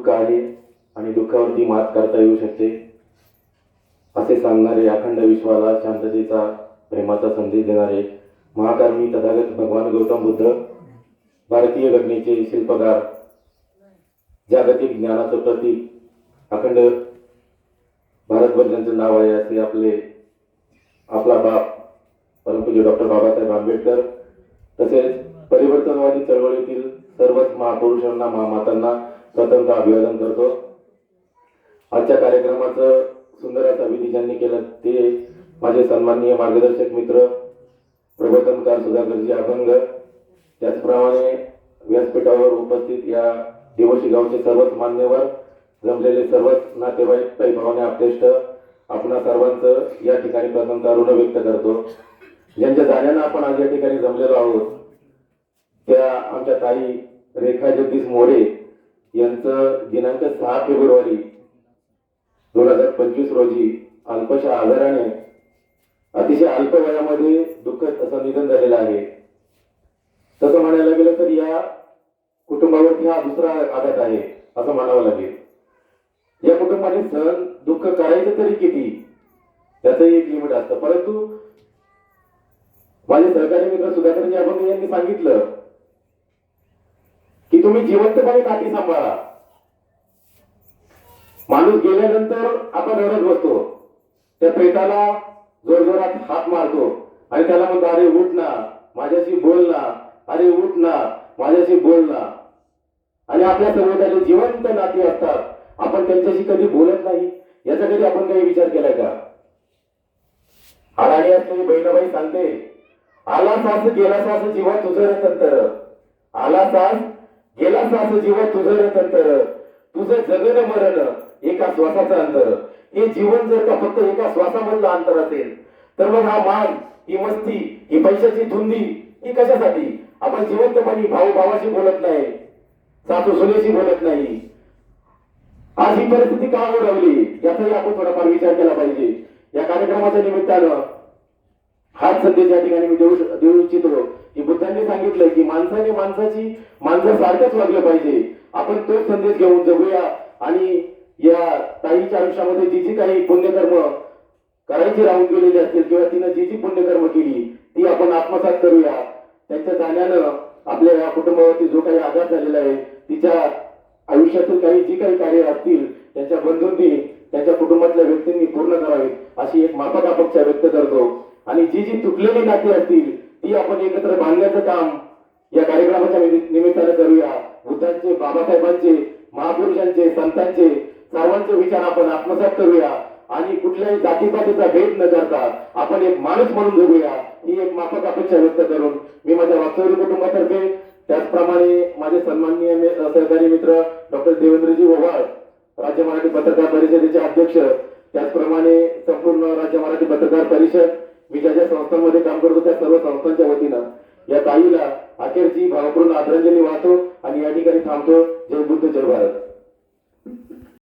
दुःख आहे आणि दुःखावरती मात करता येऊ शकते. असे सांगणारे अखंड विश्वाला शांततेचा प्रेमाचा संदेश देणारे महाकर्मी तथागत भगवान गौतम बुद्ध भारतीय घटनेचे शिल्पकार जागतिक ज्ञानाचं प्रतीक अखंड भारतभर ज्यांचं नाव आहे असे आपले आपला बाप परमपूज्य डॉक्टर बाबासाहेब आंबेडकर तसेच परिवर्तनवादी चळवळीतील सर्वच महापुरुषांना महामातांना स्वतंत्र अभिवादन करतो. आजच्या कार्यक्रमाचं सुंदर असा विधी ज्यांनी केलं ते माझे सन्माननीय मार्गदर्शक मित्र प्रबोधनकार सुधाकरजी अभंग. त्याचप्रमाणे व्यासपीठावर उपस्थित या दिवशी गावचे सर्वच मान्यवर जमलेले सर्वच नातेवाईक काही भावने आपलेष्ट आपणा सर्वांचं या ठिकाणी प्रथमता ऋण व्यक्त करतो. ज्यांच्या जाण्यानं आपण आज या ठिकाणी जमलेलो आहोत त्या आमच्या ताई रेखा जगदीश मोरे दिनांक सहा फेब्रुवारी दोन हजार पंचवीस रोजी अल्पशा आजाराने अतिशय अल्प वयामध्ये दुःखद असं निधन झालेलं आहे. तसं म्हणायला गेलं तर या कुटुंबावरती हा दुसरा आघात आहे असं म्हणावं लागेल. या कुटुंबाने सहन दुःख करायचं तरी किती? त्याचंही एक लिमिट असतं. परंतु माझे सहकारी मित्र सुधाकरजी अभंग यांनी सांगितलं की तुम्ही जिवंतपणे काठी सांभाळा. माणूस गेल्यानंतर आपण रडत बसतो. त्या प्रेताला जोरजोरात हात मारतो. आणि त्याला म्हणतो अरे उठ ना. माझ्याशी बोल ना. अरे उठ ना. माझ्याशी बोल ना. आणि आपल्या समुदायाचे जिवंत नाती असतात. आपण त्यांच्याशी कधी बोलत नाही. याचा कधी आपण काही विचार केलाय का? अडाणी असलेली बहिणाबाई सांगते आला सास गेला सास जीवा तुझं रे आला सास गेला सास जीवा तुझं रे तंतर. तुझं जगन मरण. एका श्वासाचं अंतर. हे जीवन जर का फक्त एका श्वासामधलं अंतर असेल तर मग हा मान ही मस्ती ही पैशाची धुंदी ही कशासाठी? आपण जिवंतपणी भाऊ भावाशी बोलत नाही सासू सुनेशी बोलत नाही. आज ही परिस्थिती का ओढवली? याचाही आपण थोडाफार विचार केला पाहिजे. या कार्यक्रमाच्या निमित्तानं हाच संदेश या ठिकाणी मी देऊ देऊ इच्छितो. की बुद्धांनी सांगितलंय की माणसाने माणसाची माणसासारखंच वागलं पाहिजे. आपण तोच संदेश घेऊन जगूया आणि या ताईच्या आयुष्यामध्ये जी जी काही पुण्यकर्म करायची राहून गेलेली असतील किंवा तिनं जी जी पुण्यकर्म केली ती आपण आत्मसात करूया. त्यांच्या जाण्यानं आपल्या या कुटुंबावरती जो काही आघात झालेला आहे तिच्या आयुष्यातील काही जी काही कार्य असतील त्यांच्या बंधूंनी त्यांच्या कुटुंबातल्या व्यक्तींनी पूर्ण करावी अशी एक माफक अपेक्षा व्यक्त करतो. आणि जी जी तुटलेली नाती असतील ती आपण एकत्र बांधण्याचं काम या कार्यक्रमाच्या निमि- निमित्तानं करूया. बुद्धांचे बाबासाहेबांचे महापुरुषांचे संतांचे सर्वांचे विचार आपण आत्मसात करूया आणि कुठल्याही जातीपातीचा भेद न करता आपण एक माणूस म्हणून जगूया ही एक माफक अपेक्षा व्यक्त करून मी माझ्या वास्तवरी कुटुंबातर्फे त्याचप्रमाणे माझे सन्माननीय सहकारी मित्र डॉक्टर देवेंद्रजी ओवाळ राज्य मराठी पत्रकार परिषदेचे अध्यक्ष त्याचप्रमाणे संपूर्ण राज्य मराठी पत्रकार परिषद मी ज्या ज्या संस्थांमध्ये काम करतो त्या सर्व संस्थांच्या वतीनं या ताईला अखेरची भावपूर्ण आदरांजली वाहतो आणि या ठिकाणी थांबतो. जय बुद्ध जय भारत.